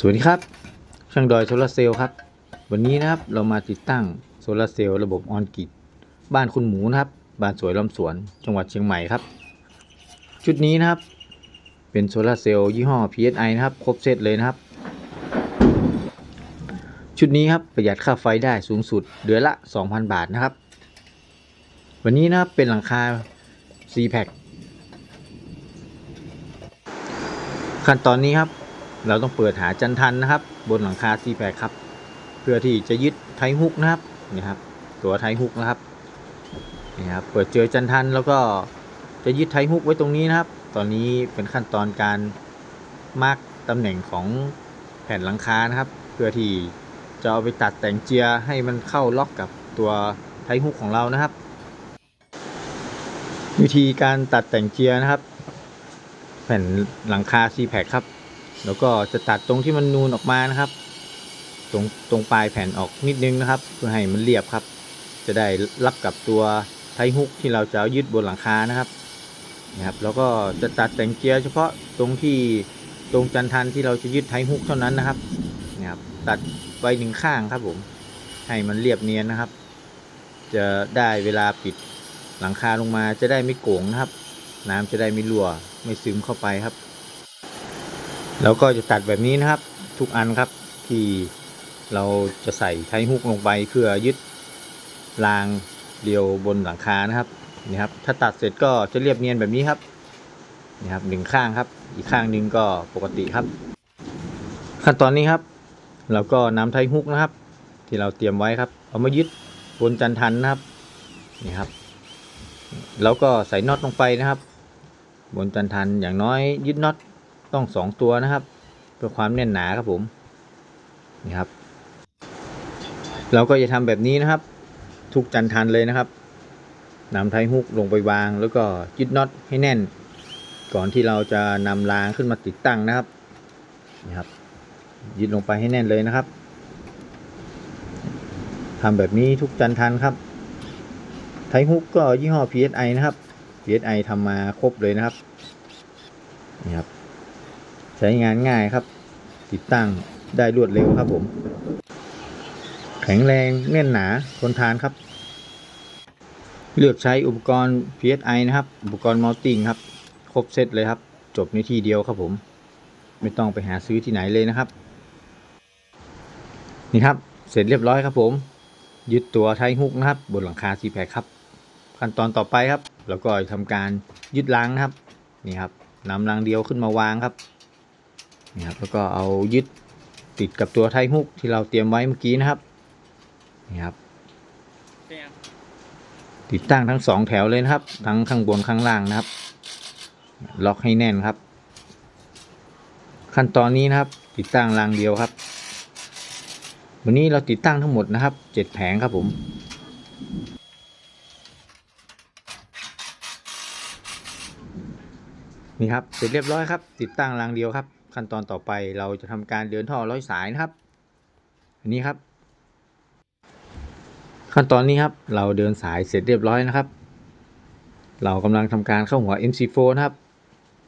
สวัสดีครับ ช่างดอยโซลาร์เซลล์ครับ วันนี้นะครับเรามาติดตั้งโซลาร์เซลล์ระบบออนกิดบ้านคุณหมูนะครับ บ้านสวยล้อมสวน จังหวัดเชียงใหม่ครับ ชุดนี้นะครับ เป็นโซลาร์เซลล์ยี่ห้อ PSI นะครับ ครบเซตเลยนะครับ ชุดนี้ครับประหยัดค่าไฟได้สูงสุดเดือนละ 2,000 บาทนะครับ วันนี้นะครับเป็นหลังคา c p a c ขั้นตอนนี้ครับ เราต้องเปิดหาจันทันนะครับ บนหลังคา c p a c ครับ เพื่อที่จะยึดไทฮุกนะครับนี่ครับ ตัวไทฮุกนะครับนี่ครับเปิดเจอจันทันแล้วก็จะยึดไทฮุกไว้ตรงนี้นะครับ ตอนนี้เป็นขั้นตอนการมาร์กตำแหน่งของแผ่นหลังคานะครับ เพื่อที่จะเอาไปตัดแต่งเจียให้มันเข้าล็อกกับตัวไทฮุกของเรานะครับ วิธีการตัดแต่งเจียนะครับ แผ่นหลังคา c p a c ครับ แล้วก็จะตัดตรงที่มันนูนออกมานะครับ ตรงตรงปลายแผ่นออกนิดนึงนะครับ เพื่อให้มันเรียบครับ จะได้รับกับตัวไทฮุกที่เราจะยึดบนหลังคานะครับนะครับแล้วก็จะตัดแต่งเจียร์เฉพาะตรงที่ตรงจันทันที่เราจะยึดไทฮุกเท่านั้นนะครับนะครับ ตัดไว้หนึ่งข้างครับผมให้มันเรียบเนียนนะครับ จะได้เวลาปิดหลังคาลงมาจะได้ไม่โก่งนะครับ น้ำจะได้ไม่รั่ว ไม่ซึมเข้าไปครับ แล้วก็จะตัดแบบนี้นะครับ ทุกอันครับที่เราจะใส่ไทฮุกลงไปเพื่อยึดรางเดียวบนหลังคานะครับนี่ครับ ถ้าตัดเสร็จก็จะเรียบเนียนแบบนี้ครับนี่ครับหนึ่งข้างครับ อีกข้างหนึ่งก็ปกติครับ ขั้นตอนนี้ครับเราก็นำไทฮุกนะครับ ที่เราเตรียมไว้ครับ เอามายึดบนจันทันนะครับนี่ครับ แล้วก็ใส่น็อตลงไปนะครับ บนจันทันอย่างน้อยยึดน็อต ต้องสองตัวนะครับ เพื่อความแน่นหนาครับผมนี่ครับ เราก็จะทำแบบนี้นะครับ ทุกจันทันเลยนะครับนำไทฮุกลงไปวางแล้วก็ยึดน็อตให้แน่น ก่อนที่เราจะนำรางขึ้นมาติดตั้งนะครับนี่ครับยึดลงไปให้แน่นเลยนะครับทำแบบนี้ทุกจันทันครับ ไทฮุกก็ยี่ห้อ PSI นะครับ PSI ทำมาครบเลยนะครับนี่ครับ ใช้งานง่ายครับ ติดตั้งได้รวดเร็วครับผม แข็งแรงแน่นหนาทนทานครับ เลือกใช้อุปกรณ์ PSI นะครับ อุปกรณ์มัลติงครับ ครบเซตเลยครับ จบในที่เดียวครับผม ไม่ต้องไปหาซื้อที่ไหนเลยนะครับ นี่ครับ เสร็จเรียบร้อยครับผม ยึดตัวไทฮุกนะครับ บนหลังคาซีแพคครับ ขั้นตอนต่อไปครับ แล้วก็ทำการยึดรางนะครับ นี่ครับนำรางเดียวขึ้นมาวางครับ นี่ครับแล้วก็เอายึดติดกับตัวไทฮุกที่เราเตรียมไว้เมื่อกี้นะครับนี่ครับ ติดตั้งทั้งสองแถวเลยนะครับ ทั้งข้างบนข้างล่างนะครับ ล็อกให้แน่นครับ ขั้นตอนนี้นะครับ ติดตั้งรางเดียวครับ วันนี้เราติดตั้งทั้งหมดนะครับเจ็ดแผงครับผมนี่ครับเสร็จเรียบร้อยครับ ติดตั้งรางเดียวครับ ขั้นตอนต่อไปเราจะทำการเดินท่อร้อยสายนะครับ อันนี้ครับ ขั้นตอนนี้ครับ เราเดินสายเสร็จเรียบร้อยนะครับ เรากำลังทำการเข้าหัว MC4 นะครับ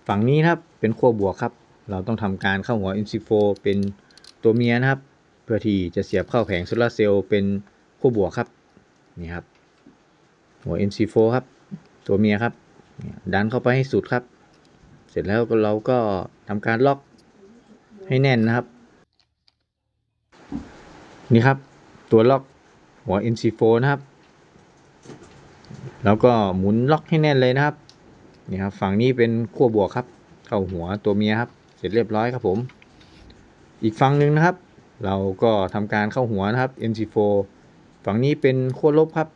ฝั่งนี้นะครับเป็นขั้วบวกครับ เราต้องทำการเข้าหัว MC4 เป็นตัวเมียนะครับ เพื่อที่จะเสียบเข้าแผงโซลาร์เซลล์เป็นขั้วบวกครับนี่ครับ หัว MC4 ครับ ตัวเมียครับดันเข้าไปให้สุดครับ เสร็จแล้วเราก็ทำการล็อก ให้แน่นนะครับ นี่ครับตัวล็อกหัว MC4 นะครับ แล้วก็หมุนล็อกให้แน่นเลยนะครับนี่ครับฝั่งนี้เป็นขั้วบวกครับ เข้าหัวตัวเมียครับ เสร็จเรียบร้อยครับผม อีกฝั่งหนึ่งนะครับ เราก็ทำการเข้าหัวนะครับ MC4 ฝั่งนี้เป็นขั้วลบครับ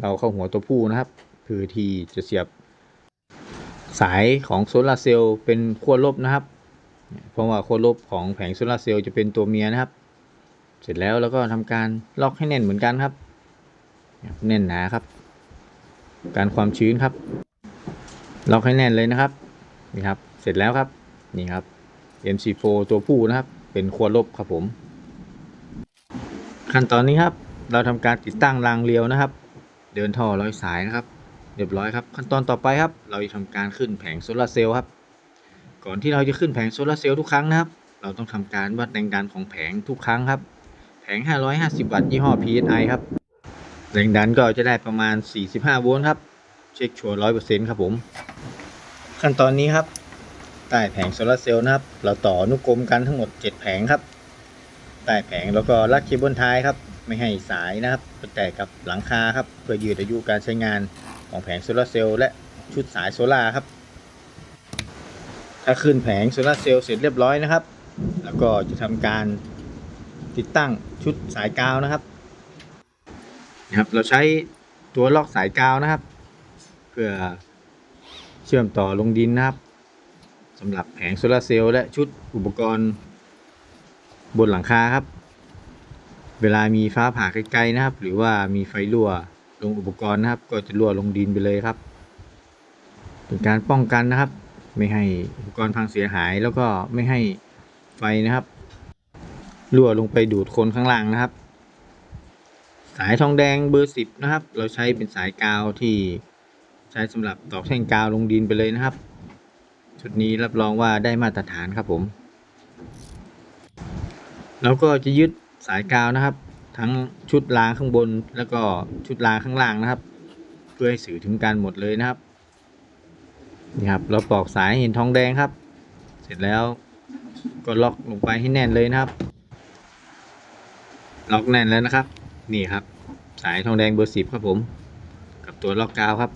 เราเข้าหัวตัวผู้นะครับพือที่จะเสียบสายของโซลาร์เซลล์เป็นขั้วลบนะครับ เพราะว่าขั้วลบของแผงโซลาร์เซลล์จะเป็นตัวเมียนะครับ เสร็จแล้วเราก็ทำการล็อกให้แน่นเหมือนกันครับ แน่นหนาครับ การความชื้นครับ ล็อกให้แน่นเลยนะครับ นี่ครับ เสร็จแล้วครับ นี่ครับ MC4 ตัวผู้นะครับ เป็นขั้วลบครับผม ขั้นตอนนี้ครับ เราทำการติดตั้งรางเรียวนะครับ เดินท่อร้อยสายนะครับ เรียบร้อยครับ ขั้นตอนต่อไปครับ เราจะทำการขึ้นแผงโซลาร์เซลล์ครับ ก่อนที่เราจะขึ้นแผงโซลาร์เซลล์ทุกครั้งนะครับ เราต้องทำการวัดแรงดันของแผงทุกครั้งครับ แผง 550 วัตต์ยี่ห้อ PSI ครับ แรงดันก็จะได้ประมาณ 45 โวลต์ครับ เช็คชัวร์100%ครับผม ขั้นตอนนี้ครับ ใต้แผงโซลาร์เซลล์นะครับ เราต่ออนุกรมกันทั้งหมด 7 แผงครับ ใต้แผงแล้วก็รัดเคเบิลท้ายครับไม่ให้สายนะครับไปแตกกับหลังคาครับ เพื่อยืดอายุการใช้งานของแผงโซลาร์เซลล์และชุดสายโซลาร์ครับ ถ้าขึ้นแผงโซลาร์เซลล์เสร็จเรียบร้อยนะครับ แล้วก็จะทำการติดตั้งชุดสายกาวนะครับนะครับ เราใช้ตัวล็อกสายกาวนะครับ เพื่อเชื่อมต่อลงดินนะครับสำหรับแผงโซลาร์เซลล์และชุดอุปกรณ์บนหลังคาครับ เวลามีฟ้าผ่าไกลๆนะครับ หรือว่ามีไฟรั่วลงอุปกรณ์นะครับ ก็จะรั่วลงดินไปเลยครับ เป็นการป้องกันนะครับ ไม่ให้อุปกรณ์พังเสียหายแล้วก็ไม่ให้ไฟนะครับรั่วลงไปดูดคนข้างล่างนะครับ สายทองแดงเบอร์สิบนะครับ เราใช้เป็นสายกาวที่ใช้สำหรับตอกแท่งกาวลงดินไปเลยนะครับชุดนี้รับรองว่าได้มาตรฐานครับผมแล้วก็จะยึดสายกาวนะครับ ทั้งชุดรางข้างบนแล้วก็ชุดรางข้างล่างนะครับ เพื่อให้สื่อถึงกันหมดเลยนะครับ นี่ครับ เราปอกสายเห็นทองแดงครับ เสร็จแล้วก็ล็อกลงไปให้แน่นเลยนะครับ ล็อกแน่นแล้วนะครับ นี่ครับ สายทองแดงเบอร์สิบครับผม กับตัวล็อกกาวครับ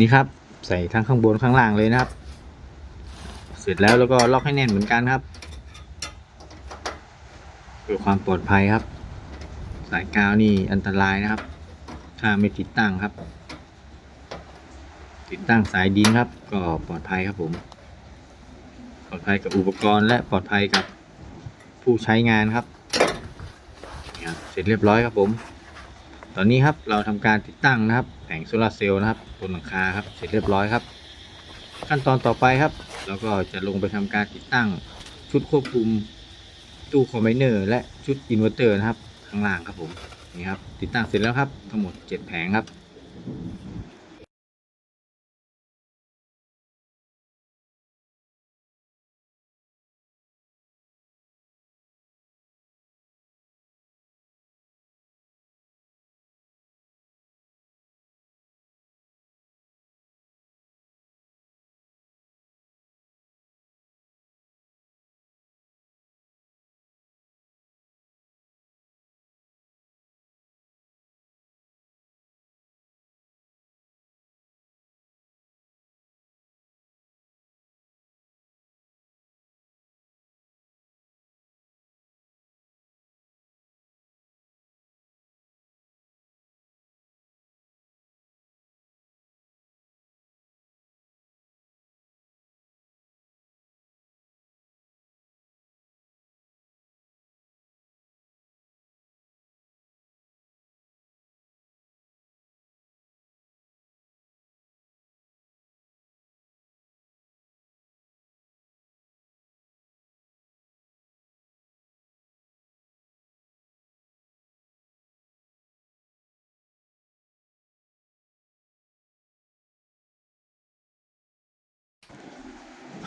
นี่ครับ ใส่ทั้งข้างบนข้างล่างเลยนะครับ ร็จแล้วแล้วก็ล็อกให้แน่นเหมือนกันครับเพื่อความปลอดภัยครับ สายกาวนี่อันตรายนะครับ ถ้าไม่ติดตั้งครับ ติดตั้งสายดินครับ ก็ปลอดภัยครับผม ปลอดภัยกับอุปกรณ์ และปลอดภัยกับผู้ใช้งานครับนี่ครับเสร็จเรียบร้อยครับผม ตอนนี้ครับเราทำการติดตั้งนะครับ แผงโซลาร์เซลล์นะครับบนหลังคาครับ เสร็จเรียบร้อยครับ ขั้นตอนต่อไปครับ เราก็จะลงไปทำการติดตั้งชุดควบคุมตู้คอมไบเนอร์และชุดอินเวอร์เตอร์นะครับข้างล่างครับผมนี่ครับติดตั้งเสร็จแล้วครับทั้งหมด 7 แผงครับ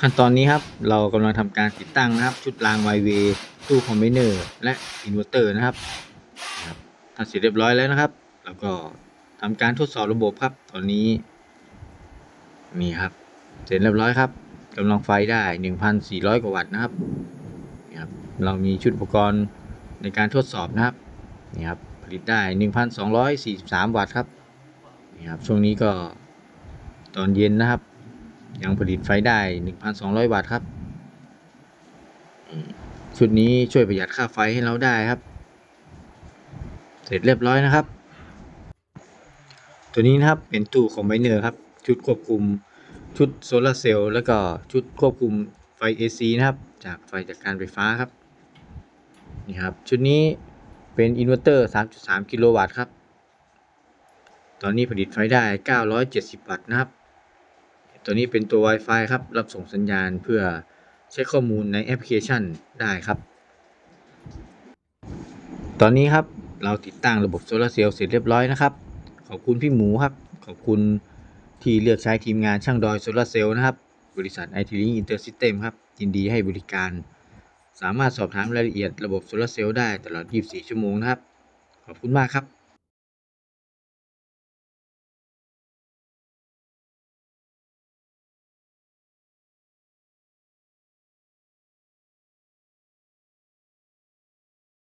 ขั้นตอนนี้ครับเรากำลังทำการติดตั้งนะครับ ชุดรางไวเวตู้คอมไบเนอร์และอินเวอร์เตอร์นะครับนะครับถ้าเสร็จเรียบร้อยแล้วนะครับ แล้วก็ทำการทดสอบระบบครับตอนนี้นี่ครับ เสร็จเรียบร้อยครับกำลังไฟได้ 1,400 กว่าวัตต์นะครับนี่ครับ เรามีชุดอุปกรณ์ในการทดสอบนะครับนี่ครับผลิตได้ 1,243 วัตต์ครับนี่ครับช่วงนี้ก็ตอนเย็นนะครับ ยังผลิตไฟได้ 1,200 วัตต์ครับชุดนี้ช่วยประหยัดค่าไฟให้เราได้ครับ เสร็จเรียบร้อยนะครับ ตัวนี้นะครับเป็นตู้คอมไบเนอร์ครับ ชุดควบคุมชุดโซลาเซลล์แล้วก็ชุดควบคุมไฟ AC นะครับ จากไฟจากการไฟฟ้าครับนี่ครับ ชุดนี้เป็นอินเวอร์เตอร์ 3.3 กิโลวัตต์ครับ ตอนนี้ผลิตไฟได้ 970 วัตต์นะครับ ตัวนี้เป็นตัว Wi-Fi ครับ รับส่งสัญญาณเพื่อเช็คข้อมูลในแอปพลิเคชันได้ครับ ตอนนี้ครับเราติดตั้งระบบโซลาร์เซลล์เสร็จเรียบร้อยนะครับ ขอบคุณพี่หมูครับ ขอบคุณที่เลือกใช้ทีมงานช่างดอยโซลาร์เซลล์นะครับ บริษัทไอทีลิงอินเตอร์ซิสเต็มครับ ยินดีให้บริการ สามารถสอบถามรายละเอียดระบบโซลาร์เซลล์ได้ตลอด 24 ชั่วโมงนะครับ ขอบคุณมากครับ